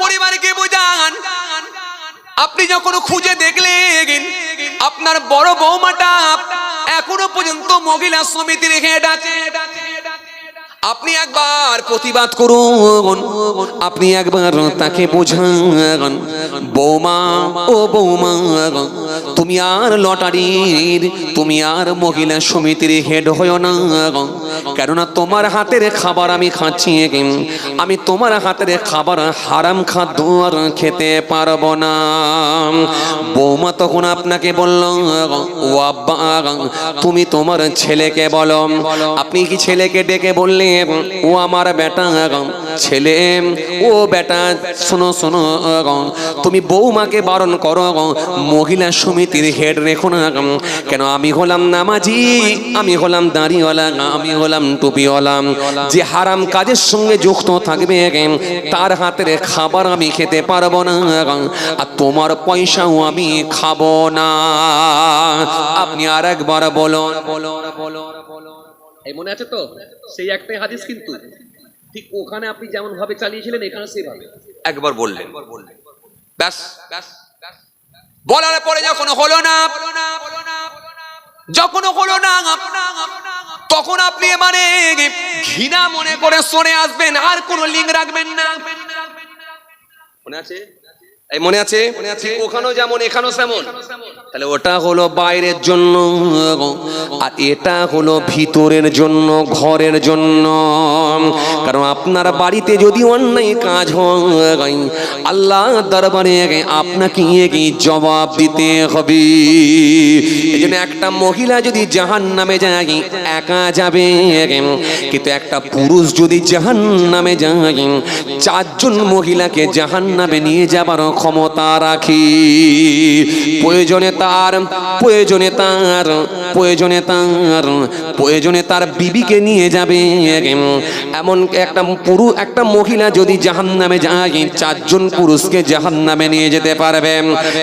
পরিবারকে বোঝান? আপনি যখন খুঁজে দেখলেন, আপনার বড় বৌমাটা এখনও পর্যন্ত মহিলা সমিতি রেখে আপনি একবার প্রতিবাদ করুন, আপনি একবার তাকে বোঝান। বৌমা, ও বৌমা, তুমি আর লটারির, তুমি আর মহিলা সমিতির হেড হয়েও না। কেননা তোমার হাতের খাবার আমি খাচ্ছি, আমি তোমার হাতের খাবার হারাম খাদ্য আর খেতে পারব না। বৌমা তখন আপনাকে বলল, ও আব্বা, তুমি তোমার ছেলেকে বলো। আপনি কি ছেলেকে ডেকে বললেন, ও আমার বেটা, ছেলে, ও বেটা, শোনো শোনো তুমি বৌমাকে বারণ করো মহিলা সমিতির হেড রেখো না কেন আমি হলাম নামাজি আমি হলাম দাঁড়িওয়ালা আমি হলাম টুপিওয়ালা। যে হারাম কাজের সঙ্গে যুক্ত থাকবে তার হাতের খাবার আমি খেতে পারব না আর তোমার পয়সাও আমি খাব না। আপনি আর একবার বলুন। এই মনে আছে তো? সেই একটাই হাদিস কিন্তু। ঠিক ওখানে আপনি যেমন ভাবে চালিয়েছিলেন এখানে সেইভাবে। একবার বললেন। ব্যাস। বলার পরে যখন হলো না, যখন হলো না, তখন আপনি মানে ঘৃণা মনে করে সরে আসবেন, আর কোনো লিঙ্ক রাখবেন না। মনে আছে? এই মনে আছে? ওখানেও যেমন এখানেও তেমন তাহলে ওটা হলো বাইরের জন্য আর এটা হলো ভিতরের জন্য ঘরের জন্য। কারণ আপনার বাড়িতে যদি অন্যায় কাজ হয় আল্লাহ দরবারে আপনাকে কি জবাব দিতে হবে। এই জন্য একটা মহিলা যদি জাহান নামে যায় একা যাবে। কিন্তু একটা পুরুষ যদি জাহান নামে যায় চারজন মহিলাকে জাহান নামে নিয়ে যাবার ক্ষমতা রাখি। প্রয়োজনে তার প্রয়োজনে তার প্রয়োজনে তার প্রয়োজনে তার বিবিকে নিয়ে যাবে। এমন একটা পুরুষ একটা মহিলা যদি জাহান নামে যায়, চারজন পুরুষকে জাহান নামে নিয়ে যেতে পারবে।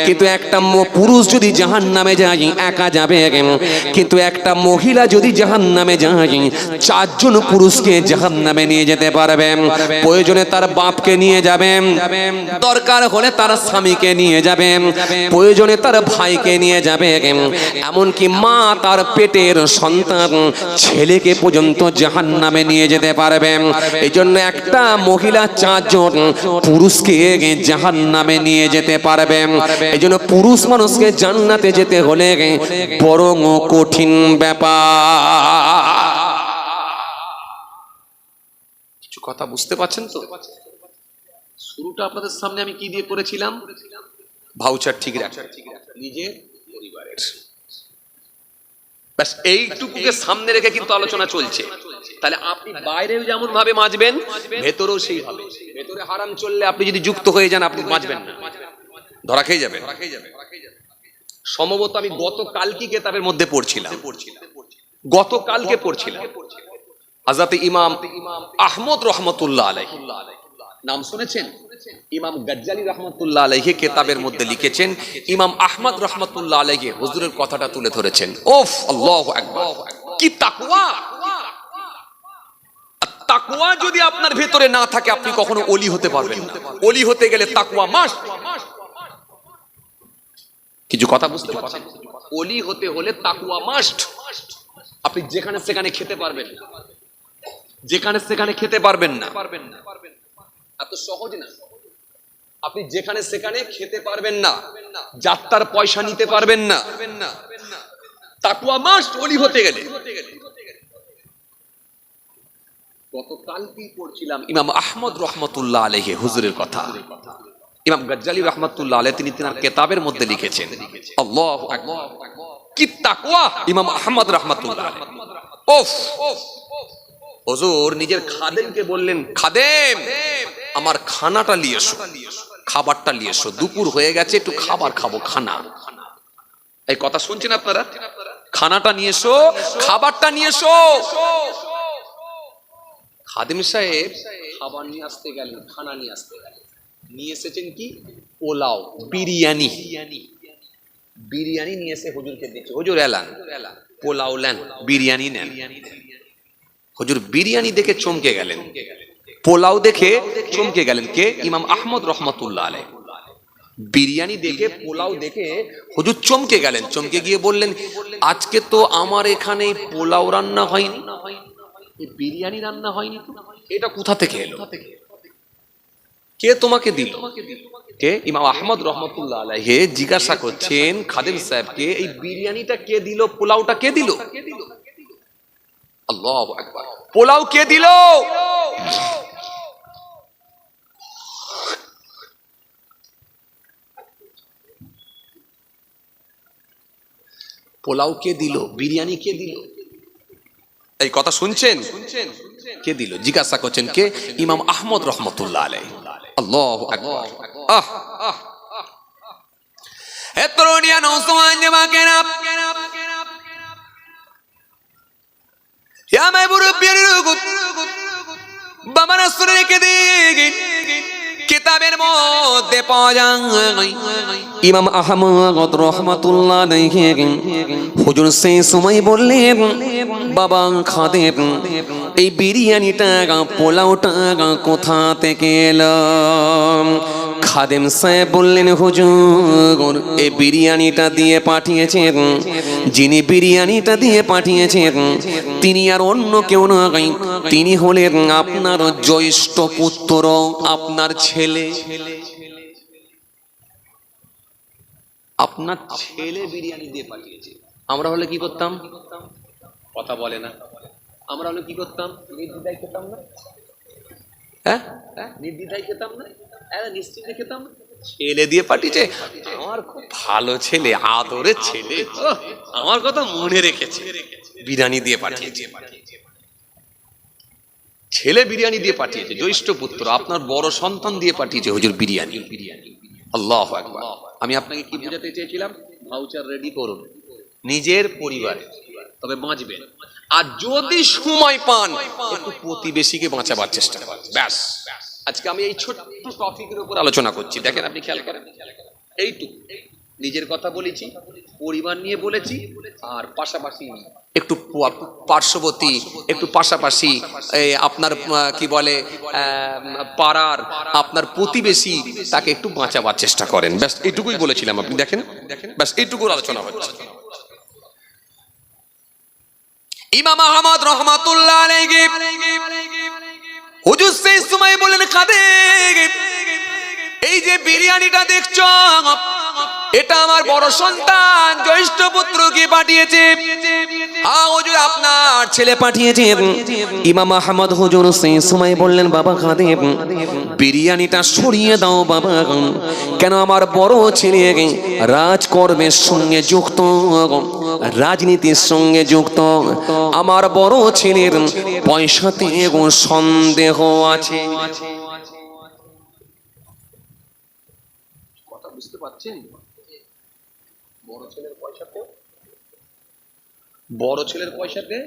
কিন্তু একটা পুরুষ যদি জাহান নামে যায়, একা যাবে। কিন্তু একটা মহিলা যদি জাহান নামে যায়, চারজন পুরুষকে জাহান নামে নিয়ে যেতে পারবে। প্রয়োজনে তার বাপকে নিয়ে যাবে। দরকার হলে তার স্বামীকে নিয়ে যাবে প্রয়োজনে তার ভাইকে নিয়ে যাবে এমনকি মা তার পেটের সন্তান ছেলেকে পর্যন্ত জাহান নামে নিয়ে যেতে পারবে। এই জন্য একটা মহিলা চারজন পুরুষকে জাহান নামে নিয়ে যেতে পারবে। এই জন্য পুরুষ মানুষকে জান্নাতে যেতে হলে বরং কঠিন ব্যাপার। কিছু কথা বুঝতে পারছেন তো? শুরুটা আপনাদের সামনে আমি কি দিয়ে করেছিলাম ভাউচার ঠিক রাখা। নিজের পরিবারের। ব্যাস এইটুকুকে সামনে রেখে কিন্তু আলোচনা চলছে। তাহলে আপনি বাইরেও যেমন ভাবে মাজবেন ভেতরেও সেই হবে। ভেতরে হারাম চললে আপনি যদি যুক্ত হয়ে যান আপনি বাঁচবেন না। ধরা খেয়ে যাবেন। সম্ভবত আমি গতকালকি কেতাবের মধ্যে পড়ছিলাম। গতকালকে পড়ছিলাম। আজাতে ইমাম আহমদ রহমতুল্লাহ আলাইহি। নাম শুনেছেন? ইমাম গজ্জালি রহমতুল্লাহ আলাইহি কেতাবের মধ্যে লিখেছেন ইমাম আহমদ রহমতুল্লাহ আলাইহি হুজুরের কথাটা তুলে ধরেছেন। ওফ আল্লাহ কি তাকওয়া? আর তাকওয়া যদি আপনার ভেতরে না থাকে আপনি কখনো অলি হতে পারবেন না। অলি হতে গেলে তাকওয়া মাস্ট কিছু কথা বুঝতে পারছেন? অলি হতে হলে তাকুয়া মাস্ট আপনি যেখানে সেখানে খেতে পারবেন না। যেখানে সেখানে খেতে পারবেন না পারবেন না। এত সহজ না। আপনি যেখানে সেখানে খেতে পারবেন না, যাত্রার পয়সা নিতে পারবেন না। তাকুয়া মাস্ট অলি হতে গেলে। গতকালকেই পড়ছিলাম ইমাম আহমদ রহমতুল্লাহ আলহে হুজুরের কথা। ইমাম গজ্জালি রহমতুল্লাহ আলহ তিনি তিনার কেতাবের মধ্যে লিখেছেন, আল্লাহ কি তাকওয়া ইমাম আহমদ রহমতুল্লাহ আলাইহ। ওফ! হুজুর, নিজের খাদেমকে বললেন, খাদেম, আমার খানাটা নিয়ে এসো, খাবারটা নিয়ে এসো, দুপুর হয়ে গেছে, একটু খাবার খাব, খানা। এই কথা শুনছেন আপনারা? খানাটা নিয়ে এসো, খাবারটা নিয়ে এসো। খাদিম সাহেব খাবার নিয়ে আসতে গেলেন, খানা নিয়ে আসতে গেলেন। নিয়ে এসেছেন কি? পোলাও, বিরিয়ানি। বিরিয়ানি নিয়ে এসে হুজুরকে দিচ্ছে। হুজুর এলান। পোলাও নেন, বিরিয়ানি নেন। হুজুর বিরিয়ানি দেখে চমকে গেলেন। পোলাও দেখে চমকে গেলেন কে? ইমাম আহমদ রহমতুল্লাহ আলাই বিরিয়ানি দেখে, পোলাও দেখে হুজুর চমকে গেলেন। চমকে গিয়ে বললেন, আজকে তো আমার এখানে পোলাও রান্না হয়নি। বিরিয়ানি রান্না হয়নি এটা কোথা থেকে এলো? কে তোমাকে দিল? কে? ইমাম আহমদ রহমতুল্লাহ আলাইহে জিজ্ঞাসা করছেন খাদেম সাহেবকে, এই বিরিয়ানিটা কে দিল? পোলাওটা কে দিল? আল্লাহ আকবার। পোলাও কে দিল? পোলাও কে দিল? বিরিয়ানি কে দিল? এই কথা শুনছেন? কে দিল? জিজ্ঞাসা করছেন কে? ইমাম আহমদ রহমতুল্লাহ আলাই আল্লাহ আহ আহ। হে তরুণিয়া নৌসমান জামাকেরা ইয়া মাই মুরব্বির রুকুত বাবা রাসূল রেখে দিগি কিতাবের মধ্যে পাওয়া ইমাম আহমদ রহমাতুল্লাহ হুজুর সেই সময় বললেন, বাবা খাদেব এই বিরিয়ানিটা, পোলাওটা কোথা থেকে এলাম খাদেম সাহেব বললেন, হুজুর এই বিরিয়ানিটা দিয়ে পাঠিয়েছেন। যিনি বিরিয়ানিটা দিয়ে পাঠিয়েছেন, তিনি আর অন্য কেউ নয় তিনি হলেন আপনার জ্যৈষ্ঠ পুত্র, আপনার ছেলে। আপনার ছেলে বিরিয়ানি দিয়ে পাঠিয়েছে। আমরা হলে কি করতাম? কথা বলে না। আমরা হলে কি করতাম? খেতাম না হ্যাঁ? নির্দ্বিধায় খেতাম না? হ্যাঁ নিশ্চিন্তে খেতাম ছেলে দিয়ে পাঠিয়েছে? আমার খুব ভালো ছেলে আদরের ছেলে। আমার কথা মনে রেখেছে। বিরিয়ানি দিয়ে পাঠিয়েছে। ছেলে বিরিয়ানি দিয়ে পাঠিয়েছে জ্যৈষ্ঠ পুত্র আপনার বড় সন্তান দিয়ে পাঠিয়েছে হুজুর বিরিয়ানি। বিরিয়ানি আল্লাহ একবার আমি আপনাকে কি বোঝাতে চেয়েছিলাম? ভাউচার রেডি করুন। নিজের পরিবারে। তবে বাঁচবেন। আর যদি সময় পান, একটু প্রতিবেশীকে বাঁচাবার চেষ্টা করেন। ব্যাস। আজকে আমি এই ছোট্ট টপিকের উপর আলোচনা করছি। দেখেন আপনি খেয়াল করেন। এইটুকু। নিজের কথা বলেছি, পরিবার নিয়ে বলেছি, আর পাশাপাশি একটু পার্শ্ববর্তী, একটু পাশাপাশি আপনার কি বলে পাড়ার আপনার প্রতিবেশী তাকে একটু বাঁচাবার চেষ্টা করেন। ব্যাস, এইটুকুই বলেছিলাম আপনি। দেখেন দেখেন? ব্যাস, এইটুকুর আলোচনা হচ্ছে। ইমাম আহমদ রহমাতুল্লাহ আলাইহি। হুজুর সেই সময় বলেন কাদের এই যে বিরিয়ানিটা দেখছ এটা আমার বড় সন্তান, জ্যৈষ্ঠ পুত্রকে পাঠিয়েছে। আ হুজুর আপনার ছেলে পাঠিয়েছে। ইমাম আহমদ হুজুর সেই সময় বললেন, বাবা খাদেব বিরিয়ানিটা সরিয়ে দাও বাবা। কেন আমার বড় ছেলে রাজকর্মের সঙ্গে যুক্ত, রাজনীতির সঙ্গে যুক্ত? আমার বড় ছেলের পয়সাতে সন্দেহ আছে। কথা বুঝতে পারছেন? বড় ছেলের পয়সাতে? বড় ছেলের পয়সাতে?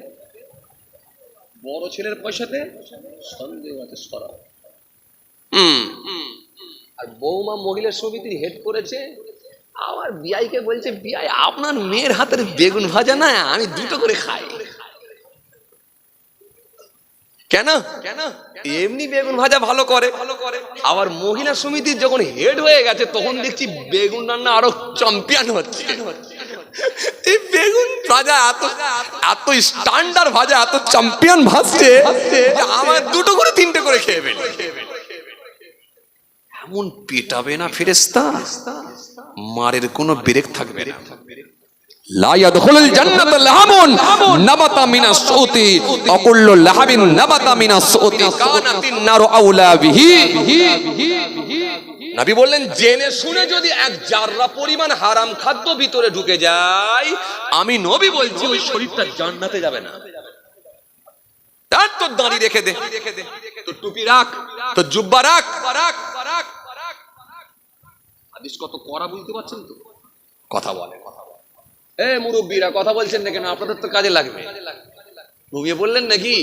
বড় ছেলের পয়সাতে? সন্দেহ আছে সরা আর বৌমা মহিলা সমিতির হেড করেছে আমার বিআইকে বলছে বিআই আপনার মেয়ের হাতের বেগুন ভাজা না আমি দুটো করে খাই। কেন? এমনি বেগুন ভাজা ভালো করে। আবার মহিলা সমিতির যখন হেড হয়ে গেছে, তখন দেখছি বেগুন রান্না আরও চ্যাম্পিয়ন হচ্ছে। এই বেগুন ভাজা এত এত স্ট্যান্ডার্ড ভাজা, এত চ্যাম্পিয়ন ভাজছে আমার দুটো করে তিনটে করে খেয়ে এমন পেটাবে না ফেরেস্তা মারের কোনো ব্রেক থাকবে না। পরিমাণ হারাম খাদ্য ভিতরে ঢুকে যায়, আমি নবী বলছি, ওই শরীরটা জান্নাতে যাবে না। তার তোর দাঁড়ি রেখে দে। তোর টুপি রাখ, তোর জুব্বা রাখ। হাদিস কত করা বুঝতে পারছেন তো? কথা বলে, কথা এ মুরব্বীরা কথা বলছেন না কেন? আপনাদের তো কাজে লাগবে। ঘুমিয়ে বললেন নাকি?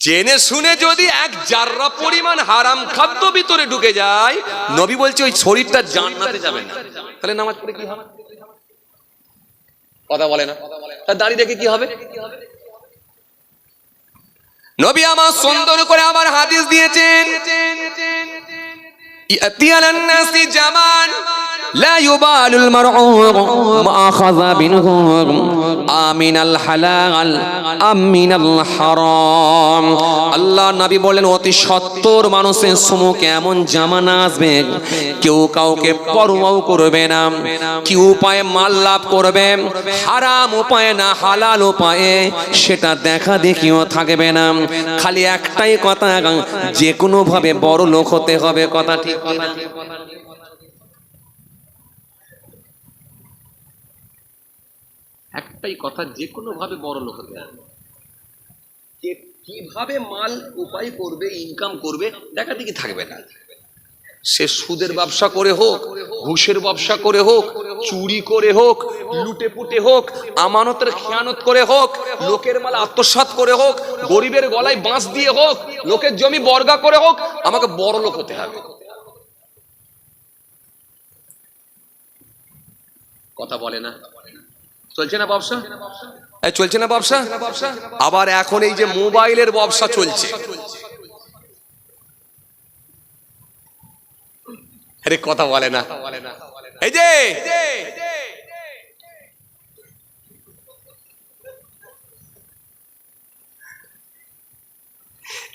জেনে শুনে যদি এক জাররা পরিমাণ হারাম খাদ্য ভিতরে ঢুকে যায় নবী বলছে ওই শরীরটা জান্নাতে যাবে না। তাহলে নামাজ পড়ে কি হবে? কথা বলে না। তার দাড়ি দেখে কি হবে। নবী আমার সুন্দর করে আমার হাদিস দিয়েছেন। ইয়াতি আলান নাসি জামান لا يبال المرء ما أخذ منه آمن الحلال أم من الحرام আল্লাহ নবী বলেন অতি সত্তর মানুষের সমুখে এমন জামানা আসবে কেউ কাউকে পরোয়াও করবে না কি উপায়ে মাল লাভ করবে হারাম উপায়ে না হালাল উপায়ে সেটা দেখা দেখিও থাকবে না খালি একটাই কথা যে কোনো ভাবে বড় লোক হতে হবে কথা ঠিক কিনা? একটাই কথা যে কোনো ভাবে বড় লোক হতে হবে। কীভাবে মাল উপায় করবে ইনকাম করবে দেখা দেখি থাকবে না। সে সুদের ব্যবসা করে হোক ঘুষের ব্যবসা করে হোক চুরি করে হোক লুটে পুটে হোক আমানতের খেয়ানত করে হোক লোকের মাল আত্মসাৎ করে হোক গরিবের গলায় বাঁশ দিয়ে হোক লোকের জমি বর্গা করে হোক আমাকে বড় লোক হতে হবে। কথা বলে না। চলছে না ব্যবসা? চলছে না ব্যবসা? আবার এখন এই যে মোবাইলের ব্যবসা চলছে। আরে কথা বলে না। এই যে!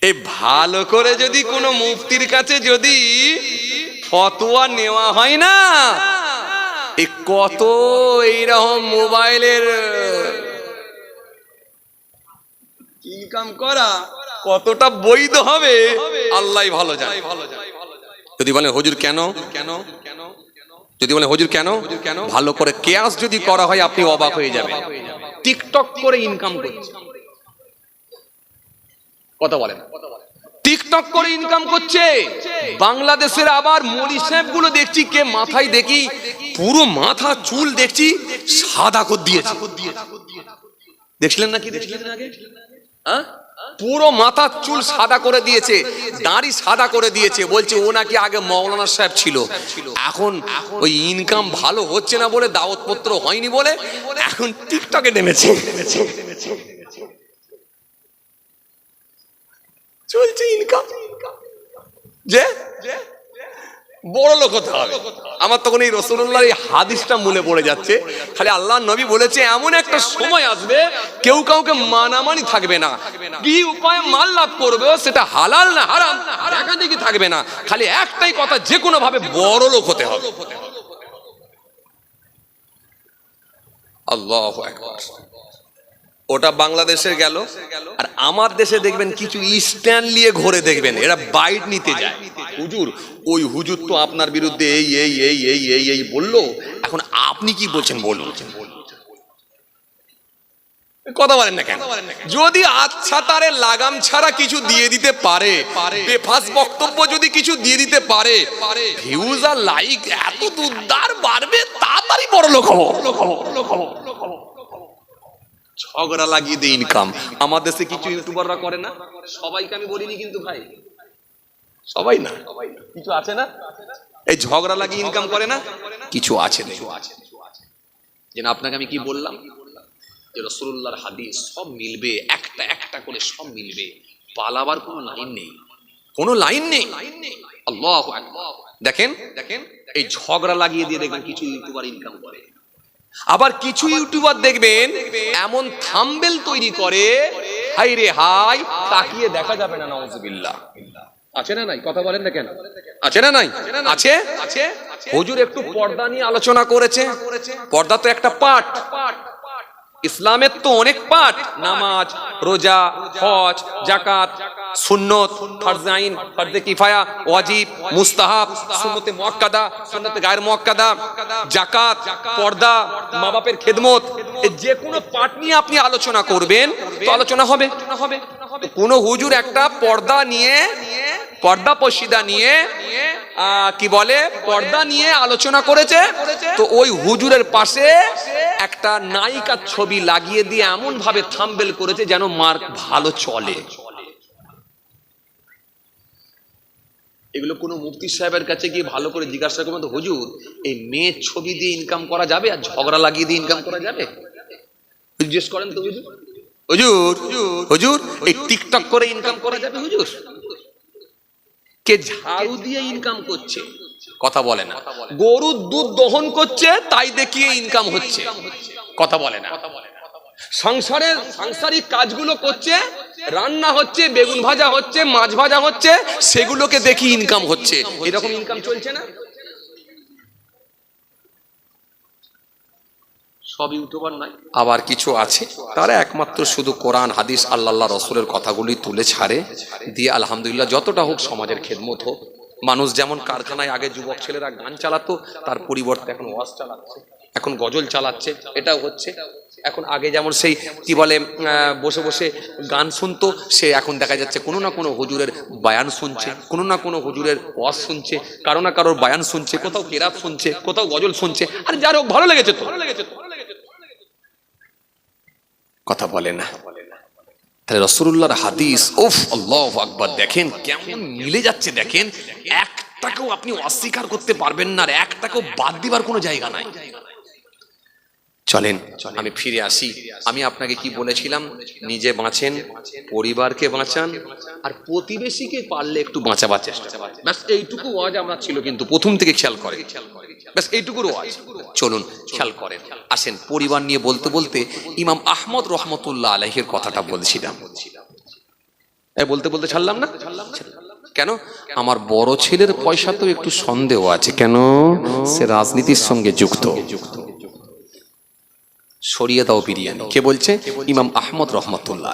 এই ভালো করে যদি কোনো মুফতির কাছে যদি ফতোয়া নেওয়া হয় না এই কত এইরকম মোবাইলের? ইনকাম করা কতটা বৈধ হবে? আল্লাহ ভালো জানে। যদি বলেন হজুর কেন? কেন কেন? যদি বলেন হজুর কেন? কেন? ভালো করে কেয়াস যদি করা হয় আপনি অবাক হয়ে যাবেন। টিকটক করে ইনকাম করছে। কথা বলেন। টিকটক করে ইনকাম করছে। বাংলাদেশের আবার সাহেবগুলো দেখছি কে মাথায় দেখি পুরো মাথা চুল দেখছি, সাদা করে দিয়েছে। দেখছিলেন নাকি? দেখছিলেন হ্যাঁ? পুরো মাথা চুল সাদা করে দিয়েছে, দাড়ি সাদা করে দিয়েছে, বলছে ও নাকি আগে মৌলানা সাহেব ছিল। এখন ওই ইনকাম ভালো হচ্ছে না বলে দাওয়াতপত্র হয়নি বলে এখন টিকটকে নেমেছে। চলছে ইনকাম যে? বড় লোক হতে হবে। আমার তখন এই রসুল্লাহর এই হাদিসটা মনে পড়ে যাচ্ছে। খালি আল্লাহ নবী বলেছে, এমন একটা সময় আসবে, কেউ কাউকে মানামানি থাকবে না। কি উপায়ে মাল লাভ করবে, সেটা হালাল না হারাম দেখা দেখি থাকবে না। খালি একটাই কথা যে কোনো ভাবে বড় লোক হতে হবে। আল্লাহ ওটা বাংলাদেশের গেল। আর আমার দেশে দেখবেন কিছু স্ট্যান্ড নিয়ে ঘুরে দেখবেন, এরা বাইট নিতে যায়। হুজুর, ওই হুজুর তো আপনার বিরুদ্ধে এই এই এই এই এই এই বলল। এখন আপনি কি বলছেন বলুন। কথা বলেন না কেন? যদি আচ্ছা তারে লাগাম ছাড়া কিছু দিয়ে দিতে পারে, বেফাস বক্তব্য যদি কিছু দিয়ে দিতে পারে ভিউজ আর লাইক এত দুর্দার বাড়বে, তাড়াতাড়ি বড় লোক হব লোক হব লোক হব। ঝগড়া লাগিয়ে দিয়ে ইনকাম আমার দেশে কিছু ইউটিউবাররা করে না? সবাইকে আমি বলিনি কিন্তু ভাই। সবাই না? কিছু আছে না? এই ঝগড়া লাগিয়ে ইনকাম করে না? কিছু আছে যেন আপনাকে আমি কি বললাম? যে রসুল্লাহর হাদিস সব মিলবে একটা একটা করে সব মিলবে। পালাবার কোনো লাইন নেই। কোনো লাইন নেই? আল্লাহ দেখেন দেখেন এই ঝগড়া লাগিয়ে দিয়ে দেখবেন কিছু ইউটিউবার ইনকাম করে। আবার কিছু ইউটিউবার দেখবেন এমন থাম্বেল তৈরি করে হাই রে হাই তাকিয়ে দেখা যাবে না নওয়াজুবিল্লাহ আছে না নাই? কথা বলেন না কেন? আছে না নাই? আছে আছে? হুজুর একটু পর্দা নিয়ে আলোচনা করেছে। পর্দা তো একটা পাঠ ইসলামের তো অনেক পাঠ, নামাজ, রোজা, হজ জাকাত সুন্নত, ফরজে আইন, ফরজে কিফায়া, ওয়াজিব, মুস্তাহাব, সুন্নতে মুআক্কাদা সুন্নতে গায়ের মুআক্কাদা জাকাত পর্দা মা বাপের খেদমত যে কোনো পাঠ নিয়ে আপনি আলোচনা করবেন, তো আলোচনা হবে। হবে কোন হুজুর একটা পর্দা নিয়ে, পর্দা পশিদা নিয়ে কি বলে, পর্দা নিয়ে আলোচনা করেছে, তো ওই হুজুরের পাশে একটা নায়িকার ছবি লাগিয়ে দিয়ে এমন ভাবে থাম্বেল করেছে যেন মার্ক ভালো চলে। এগুলো কোনো মুফতি সাহেবের কাছে গিয়ে ভালো করে জিজ্ঞাসা করবেন তো, হুজুর, এই মেয়ের ছবি দিয়ে ইনকাম করা যাবে আর ঝগড়া লাগিয়ে দিয়ে ইনকাম করা যাবে? জিজ্ঞেস করেন তো, হুজুর। হুজুর হুজুর, এই টিকটক করে ইনকাম করা যাবে, হুজুর? কে ঝাড়ু দিয়ে ইনকাম করছে? কথা বলে না। গরুর দুধ দহন করছে তাই দেখিয়ে ইনকাম হচ্ছে। কথা বলে না। সংসারের সাংসারিক কাজগুলো করছে রান্না হচ্ছে বেগুন ভাজা হচ্ছে মাছ ভাজা হচ্ছে সেগুলোকে দেখি ইনকাম হচ্ছে। এরকম ইনকাম চলছে না? সব ইউটিউবার নাই। আবার কিছু আছে। তারা একমাত্র শুধু কোরআন হাদিস আল্লাহ রসুলের কথাগুলি তুলে ছাড়ে। দিয়ে আলহামদুলিল্লাহ যতটা হোক সমাজের খেদমত হোক। মানুষ যেমন কারখানায় আগে যুবক ছেলেরা গান চালাতো, তার পরিবর্তে এখন ওয়াজ চালাচ্ছে, এখন গজল চালাচ্ছে, এটাও হচ্ছে। এখন আগে যেমন সেই কি বলে বসে বসে গান শুনতো, সে এখন দেখা যাচ্ছে কোনো না কোনো হুজুরের বায়ান শুনছে, কোনো না কোনো হুজুরের ওয়াজ শুনছে, কারও না কারোর বায়ান শুনছে, কোথাও কেরাত শুনছে, কোথাও গজল শুনছে। আর যার হোক, ভালো লেগেছে তো। কথা বলে না। তাহলে রসুল্লাহর হাদিস, উফ, আল্লাহ আকবর, দেখেন কেমন মিলে যাচ্ছে, দেখেন, একটাকেও আপনি অস্বীকার করতে পারবেন না আর একটাকেও বাদ দিবার কোনো জায়গা নাই। চলেন আমি ফিরে আসি। আমি আপনাকে কি বলেছিলাম? নিজে বাঁচেন পরিবারকে বাঁচান আর প্রতিবেশীকে পারলে একটু বাঁচাবার চেষ্টা ব্যাস এইটুকু ওয়াজ আমরা ছিল কিন্তু প্রথম থেকে খেয়াল করে ব্যাস এইটুকুর ওয়াজ। চলুন খেয়াল করেন। আসেন পরিবার নিয়ে বলতে বলতে ইমাম আহমদ রহমতুল্লাহ আলহের কথাটা বলছিলাম। বলতে বলতে ছাড়লাম না? কেন? আমার বড় ছেলের পয়সা তো একটু সন্দেহ আছে। কেন? সে রাজনীতির সঙ্গে যুক্ত। যুক্ত। সরিয়ে দাও বিরিয়ানি। কে বলছে? ইমাম আহমদ রহমতুল্লাহ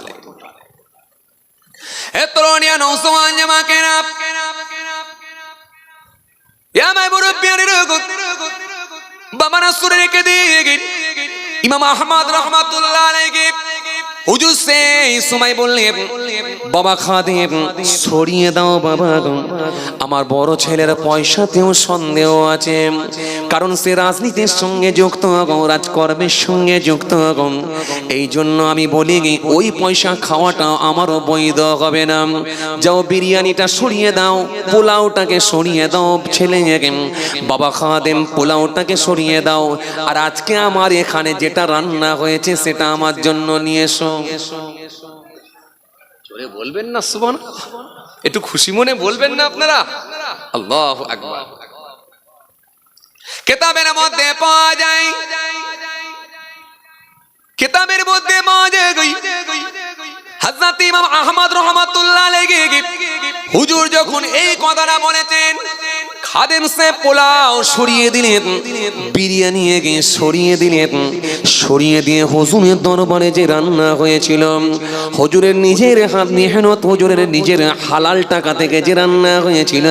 মাই মুরব্বিয়ানি রগুত রেখে দিয়ে ইমাম আহমদ রহমতুল্লাহ আলাইহি। হুজুর সেই সময় বললেন, বাবা খাদেম, সরিয়ে দাও বাবা। আমার বড় ছেলের পয়সাতেও সন্দেহ আছে, কারণ সে রাজনীতির সঙ্গে যুক্ত রাজকর্মের সঙ্গে যুক্ত এই জন্য আমি বলি ওই পয়সা খাওয়াটা আমারও বৈধ হবে না। যাও বিরিয়ানিটা সরিয়ে দাও, পোলাওটাকে সরিয়ে দাও ছেলেকে বাবা খাদেম, পোলাওটাকে সরিয়ে দাও। আর আজকে আমার এখানে যেটা রান্না হয়েছে, সেটা আমার জন্য নিয়ে এসো। জোরে বলবেন না, সুবহান একটু খুশি মনে বলবেন না আপনারা? আল্লাহ আকবার। কেতাবের মধ্যে পাওয়া যায়। কেতাবের মধ্যে পাওয়া যায় হযরত ইমাম আহমদ রহমাতুল্লাহ আলাইহি। হুজুর যখন এই কথাটা বলেছেন খাদেম সে পোলাও সরিয়ে দিলেন, বিরিয়ানি এগে সরিয়ে দিলেন, সরিয়ে দিয়ে হুজুরের দরবারে যে রান্না হয়েছিল, হুজুরের নিজের হাত মেহনত, হুজুরের নিজের হালাল টাকা থেকে যে রান্না হয়েছিল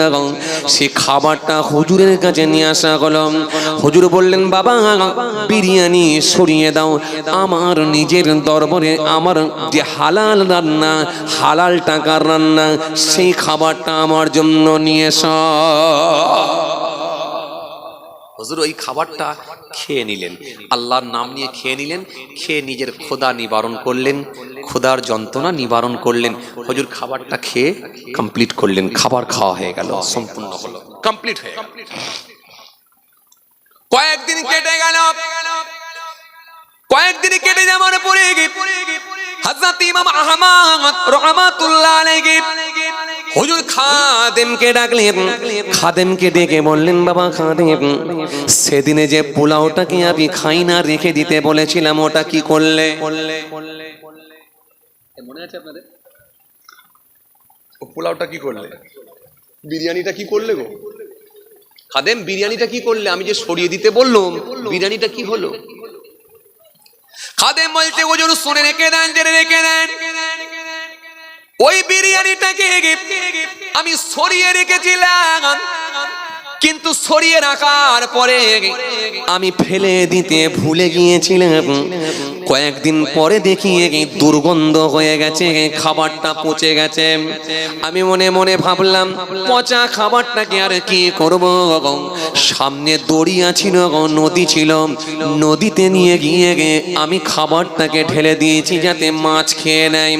সে খাবারটা হুজুরের কাছে নিয়ে আসা হলো। হুজুর বললেন, বাবা, বিরিয়ানি সরিয়ে দাও, আমার নিজের দরবারে আমার যে হালাল রান্না, হালাল টাকার রান্না, সেই খাবারটা আমার জন্য নিয়ে এস। হুজুর, ওই খাবারটা খেয়ে নিলেন। আল্লাহর নাম নিয়ে খেয়ে নিলেন, খেয়ে নিজের খোদা নিবারণ করলেন খোদার যন্ত্রণা নিবারণ করলেন। হজুর, খাবারটা খেয়ে কমপ্লিট করলেন, খাবার খাওয়া হয়ে গেল, সম্পূর্ণ হলো। কমপ্লিট হয়ে কয়েকদিন কেটে গেল। কয়েকদিন কেটে যাওয়ার পরে খাদেমকে খাদেমকে ডেকে বললেন, বাবা সেদিনে যে পোলাওটাকে আমি খাই না রেখে দিতে বলেছিলাম, ওটা কি করলে? মনে আছে পোলাওটা কি করলে? বিরিয়ানিটা কি করলে গো? খাদেম, বিরিয়ানিটা কি করলে? আমি যে সরিয়ে দিতে বললাম, বিরিয়ানিটা কি হলো? খাদেম বলছে ওজন শুনে রেখে দেন জেনে রেখে দেন। ওই বিরিয়ানিটাকে আমি সরিয়ে রেখেছিলাম। কিন্তু সরিয়ে রাখার পরে আমি ফেলে দিতে ভুলে গিয়েছিলাম। কয়েকদিন পরে দেখি দুর্গন্ধ হয়ে গেছে, খাবারটা পচে গেছে। আমি মনে মনে ভাবলাম, পচা খাবারটাকে আর কি করব? সামনে দড়িয়া ছিল নদী ছিল। নদীতে নিয়ে গিয়ে আমি খাবারটাকে ঢেলে দিয়েছি যাতে মাছ খেয়ে নেয়।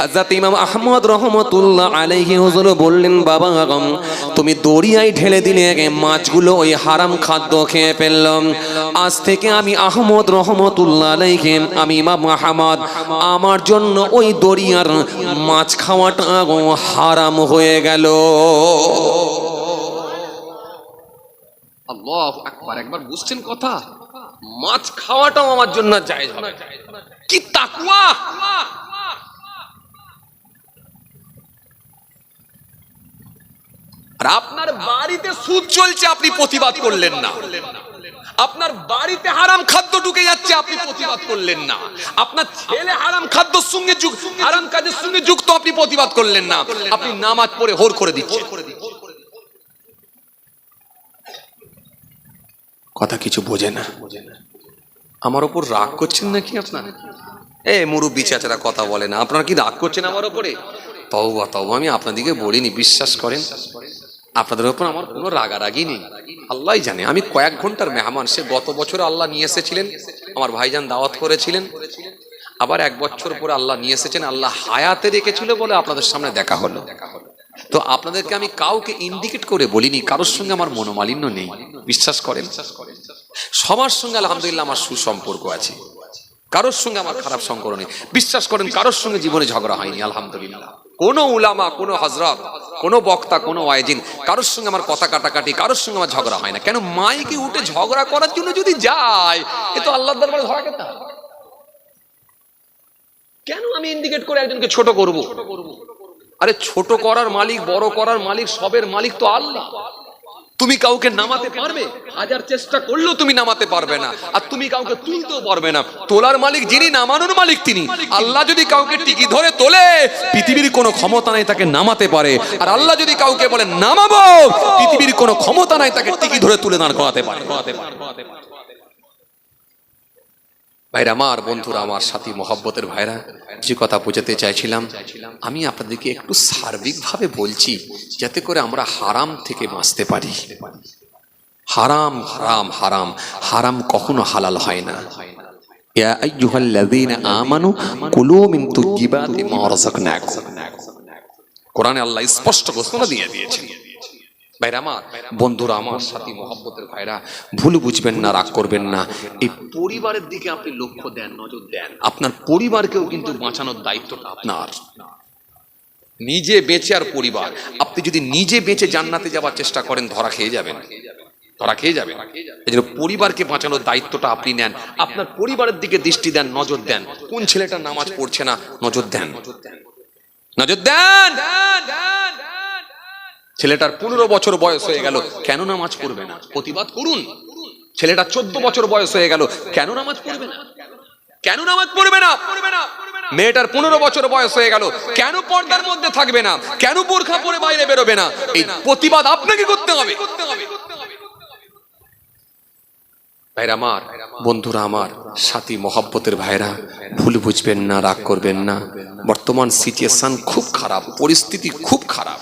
হাজরত ইমাম আহমদ রহমতুল্লাহ আলাইহি হুজুর বললেন, বাবা তুমি দড়িয়ায় ঢেলে দিলে মাছগুলো ওই হারাম খাদ্য খেয়ে ফেললাম। আজ থেকে আমি আহমদ রহমতুল্লাহ আলাইকে আমি ইমাম আহমদ। আমার জন্য ওই দরিয়ার মাছ খাওয়াটা হারাম হয়ে গেল। আল্লাহ একবার একবার বুঝছেন কথা? মাছ খাওয়াটাও আমার জন্য হবে। কি তাকওয়া? আর আপনার বাড়িতে সুদ চলছে, আপনি প্রতিবাদ করলেন না। আপনার বাড়িতে হারাম খাদ্য ঢুকে যাচ্ছে, আপনি প্রতিবাদ করলেন না। আপনার ছেলে হারাম খাদ্যর সঙ্গে হারাম কাজের সঙ্গে যুক্ত, আপনি প্রতিবাদ করলেন না। আপনি নামাজ পড়ে হোর করে দিচ্ছেন। কথা কিছু বোঝে না। আমার ওপর রাগ করছেন নাকি আপনার? এ, মুরব্বী চাচারা কথা বলে না। আপনারা কি রাগ করছেন আমার ওপরে? তওবা তওবা, আমি আপনাদেরকে বলিনি, বিশ্বাস করেন। আপনাদের ওপর আমার কোনো রাগারাগি নেই। আল্লাহ জানে, আমি কয়েক ঘণ্টার মেহমান। সে গত বছর আল্লাহ নিয়ে এসেছিলেন, আমার ভাইজান দাওয়াত করেছিলেন। আবার এক বছর পরে আল্লাহ নিয়ে এসেছেন, আল্লাহ হায়াতে রেখেছিল বলে আপনাদের সামনে দেখা হলো। তো আপনাদেরকে আমি কাউকে ইন্ডিকেট করে বলিনি, কারোর সঙ্গে আমার মনোমালিন্য নেই। বিশ্বাস করেন? সবার সঙ্গে আলহামদুলিল্লাহ আমার সুসম্পর্ক আছে। কারোর সঙ্গে আমার খারাপ সম্পর্ক নেই। বিশ্বাস করেন, কারোর সঙ্গে জীবনে ঝগড়া হয়নি, আলহামদুলিল্লাহ। কোনো উলামা, কোনো হজরত কোনো বক্তা, কোনো ওয়াইজিন কারোর সঙ্গে আমার কথা কাটাকাটি, কারোর সঙ্গে আমার ঝগড়া হয় না। কেন মাইকে উঠে ঝগড়া করার জন্য যদি যায়, এ তো আল্লাহ দরবারে ধরা খেতে কেন আমি ইন্ডিকেট করে একজনকে ছোট করব? আরে ছোট করার মালিক, বড় করার মালিক, সবের মালিক তো আল্লাহ। তুমি কাউকে নামাতে পারবে? হাজার চেষ্টা করলেও তুমি নামাতে পারবে না। আর তুমি কাউকে তুলতেও পারবে না। তোলার মালিক যিনি, নামানোর মালিক তিনি। আল্লাহ যদি কাউকে টিকি ধরে তোলে, পৃথিবীর কোনো ক্ষমতা নাই তাকে নামাতে পারে। আর আল্লাহ যদি কাউকে বলে, নামাবো পৃথিবীর কোনো ক্ষমতা নাই তাকে টিকি ধরে তুলে দাঁড় করাতে পারে। ভাইরা, আমার বন্ধুরা, আমার সাথী, মহব্বতের ভাইরা, যে কথা বোঝাতে চাইছিলাম, আমি আপনাদেরকে একটু সার্বিকভাবে বলছি, যাতে করে আমরা হারাম থেকে বাঁচতে পারি। হারাম হারাম হারাম হারাম কখনো হালাল হয় না। আমানু মিন কোরআনে আল্লাহ স্পষ্ট ঘোষণা দিয়ে দিয়েছেন। ভাইরা আমার, বন্ধুরা আমার, সাথী, মহব্বতের ভাইরা, ভুল বুঝবেন না, রাগ করবেন না। এই পরিবারের দিকে আপনি লক্ষ্য দেন, নজর দেন। আপনার পরিবারকেও কিন্তু বাঁচানোর দায়িত্বটা আপনার। নিজে বেঁচে আর পরিবার। আপনি যদি নিজে বেঁচে জান্নাতে যাওয়ার চেষ্টা করেন, ধরা খেয়ে যাবেন। ধরা খেয়ে যাবেন। এই জন্য পরিবারকে বাঁচানোর দায়িত্বটা আপনি নেন। আপনার পরিবারের দিকে দৃষ্টি দেন, নজর দেন। কোন ছেলেটা নামাজ পড়ছে না, নজর দেন। নজর দেন। নজর দেন ছেলেটার পনেরো বছর বয়স হয়ে গেল, কেন নামাজ পড়বে না? প্রতিবাদ করুন। ছেলেটা চোদ্দ বছর বয়স হয়ে গেল, কেন নামাজ পড়বে না? কেন নামাজ পড়বে না? মেয়েটার পনেরো বছর বয়স হয়ে গেল, কেন পর্দার মধ্যে থাকবে না? কেন বোরখা পরে বাইরে বেরোবে না? এই প্রতিবাদ আপনাকে করতে হবে। ভাইরা আমার, বন্ধুরা আমার, সাথী মহাব্বতের ভাইরা, ভুল বুঝবেন না, রাগ করবেন না। বর্তমান সিচুয়েশন খুব খারাপ, পরিস্থিতি খুব খারাপ।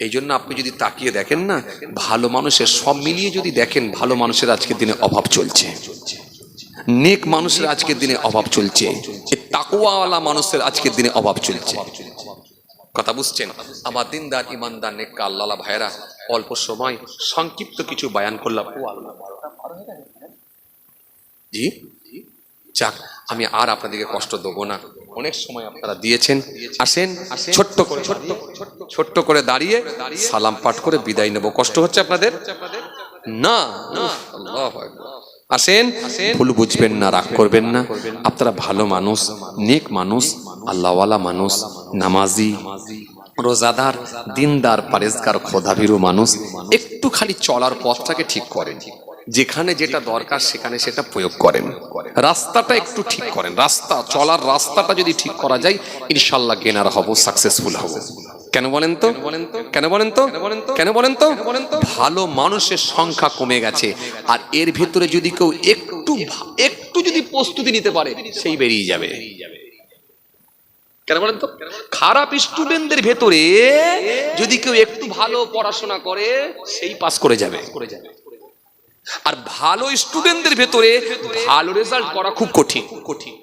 এই জন্য আপনি যদি তাকিয়ে দেখেন না, ভালো মানুষের সব মিলিয়ে যদি দেখেন, ভালো মানুষের আজকের দিনে অভাব চলছে। নেক মানুষের আজকের দিনে অভাব চলছে। তাকুয়াওয়ালা মানুষের আজকের দিনে অভাব চলছে। কথা বুঝছেন? আমার দিনদার, ইমানদার নেককা আল্লাহ ভাইরা অল্প সময় সংক্ষিপ্ত কিছু বায়ান করলাম। জি? যাক আমি আর আপনাদেরকে কষ্ট দেবো না। অনেক সময় আপনারা দিয়েছেন আসেন ছোট্ট করে ছোট্ট ছোট্ট করে দাঁড়িয়ে সালাম পাঠ করে বিদায় নেব। কষ্ট হচ্ছে আপনাদের? না। আসেন। ভুল বুঝবেন না রাগ করবেন না। আপনারা ভালো মানুষ নেক মানুষ আল্লাহওয়ালা মানুষ নামাজি রোজাদার দিনদার পারেজগার খোদাভীরু মানুষ একটু খালি চলার পথটাকে ঠিক করেন। যেখানে যেটা দরকার সেখানে সেটা প্রয়োগ করেন। রাস্তাটা একটু ঠিক করেন। রাস্তা, চলার রাস্তাটা যদি ঠিক করা যায় ইনশাল্লাহ গেনার হব সাকসেসফুল হব। কেন বলেন তো? কেন বলেন তো? কেন বলেন তো? ভালো মানুষের সংখ্যা কমে গেছে। আর এর ভেতরে যদি কেউ একটু একটু যদি প্রস্তুতি নিতে পারে, সেই বেরিয়ে যাবে। কেন বলেন তো? খারাপ স্টুডেন্টদের ভেতরে যদি কেউ একটু ভালো পড়াশোনা করে, সেই পাস করে যাবে করে যাবে। আর ভালো স্টুডেন্টদের ভেতরে ভালো রেজাল্ট করা খুব কঠিন। কঠিন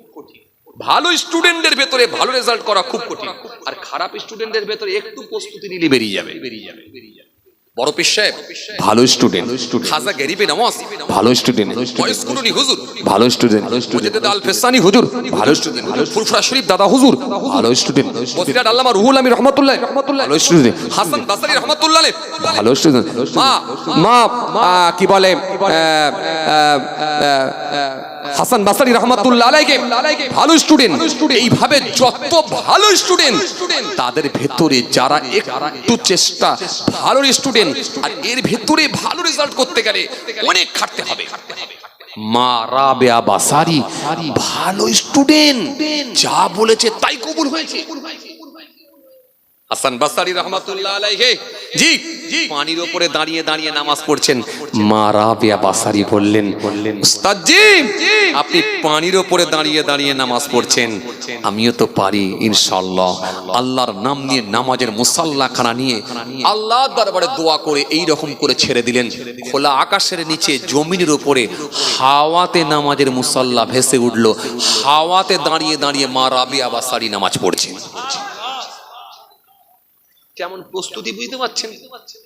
ভালো স্টুডেন্টদের ভেতরে ভালো রেজাল্ট করা খুব কঠিন। আর খারাপ স্টুডেন্টদের ভেতরে একটু প্রস্তুতি নিলে বেরিয়ে যাবে। বেরিয়ে যাবে বেরিয়ে বড় পীর সাহেব ভালো স্টুডেন্ট খাজা গরিবে নামাজ ভালো স্টুডেন্ট কুরুনি হুজুর ভালো স্টুডেন্ট মুজাদ্দিদ আল ফেসানি হুজুর ভালো স্টুডেন্ট ফুরফুরা শরীফ দাদা হুজুর ভালো স্টুডেন্ট বসিরাট আল্লামা রুহুল রহমাতুল্লাহ ভালো স্টুডেন্ট হাসান বাসারি রহমাতুল্লাহ ভালো স্টুডেন্ট মা মা কি বলে হাসান বাসারি রহমাতুল্লাহ আলাইকে ভালো স্টুডেন্ট এইভাবে যত ভালো স্টুডেন্ট তাদের ভেতরে যারা একটু চেষ্টা ভালো স্টুডেন্ট আর এর ভেতরে ভালো রেজাল্ট করতে গেলে অনেক খাটতে হবে। মা রাবেয়া বাসারি ভালো স্টুডেন্ট যা বলেছে তাই কবুল হয়েছে। নামাজ পড়ছেন। বললেন আপনি পানির দাঁড়িয়ে দাঁড়িয়ে নামাজ পড়ছেন। আমিও তো পারি, ইনশাআল্লাহ। আল্লাহর নাম নিয়ে নামাজের মুসাল্লাখানা নিয়ে আল্লাহ দরবারে দোয়া করে এই রকম করে ছেড়ে দিলেন। খোলা আকাশের নিচে জমিনের উপরে হাওয়াতে নামাজের মুসাল্লা ভেসে উঠল। হাওয়াতে দাঁড়িয়ে দাঁড়িয়ে মা রাবিয়া বাসারি নামাজ পড়ছেন কেমন প্রস্তুতি বুঝতে পারছেন?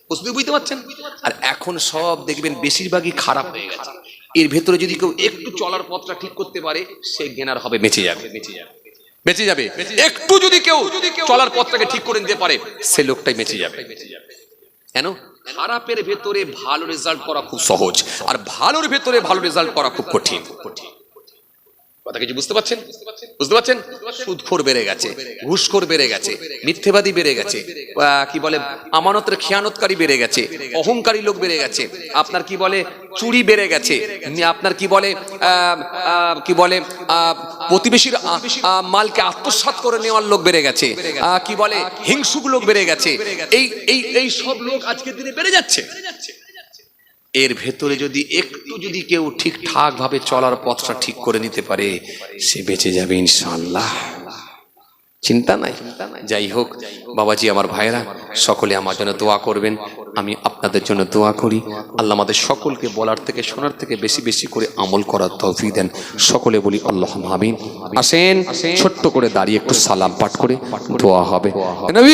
প্রস্তুতি বুঝতে পারছেন? আর এখন সব দেখবেন বেশিরভাগই খারাপ হয়ে গেছে। এর ভেতরে যদি কেউ একটু চলার পথটা ঠিক করতে পারে সে জ্ঞানার হবে বেঁচে যাবে। বেঁচে যাবে। বেঁচে যাবে একটু যদি কেউ চলার পথটাকে ঠিক করে নিতে পারে সে লোকটাই বেঁচে যাবে। কেন? খারাপের ভেতরে ভালো রেজাল্ট করা খুব সহজ। আর ভালোর ভেতরে ভালো রেজাল্ট করা খুব কঠিন কঠিন। কথা কিছু বুঝতে পারছেন? বুঝতে পারছেন? সুদখোর বেড়ে গেছে, ঘুষখোর বেড়ে গেছে, মিথ্যেবাদী বেড়ে গেছে কি বলে, আমানতের খেয়ানতকারী বেড়ে গেছে, অহংকারী লোক বেড়ে গেছে, আপনার কি বলে, চুরি বেড়ে গেছে আপনার কি বলে কি বলে প্রতিবেশীর মালকে আত্মসাৎ করে নেওয়ার লোক বেড়ে গেছে কি বলে, হিংসুক লোক বেড়ে গেছে, এই এই এই সব লোক আজকের দিনে বেড়ে যাচ্ছে। এর ভেতরে যদি একটু যদি কেউ ঠিকঠাক ভাবে চলার পথটা ঠিক করে নিতে পারে, সে বেঁচে যাবে ইনশাল্লাহ চিন্তা নাই। যাই হোক, বাবাজি, আমার ভাইরা সকলে আমার জন্য দোয়া করবেন। আমি আপনাদের জন্য দোয়া করি। আল্লাহ আমাদের সকলকে বলার থেকে, শোনার থেকে বেশি বেশি করে আমল করার তৌফিক দেন। সকলে বলি আল্লাহ আমিন। আসেন, ছোট্ট করে দাঁড়িয়ে একটু সালাম পাঠ করে দোয়া হবে। নবী!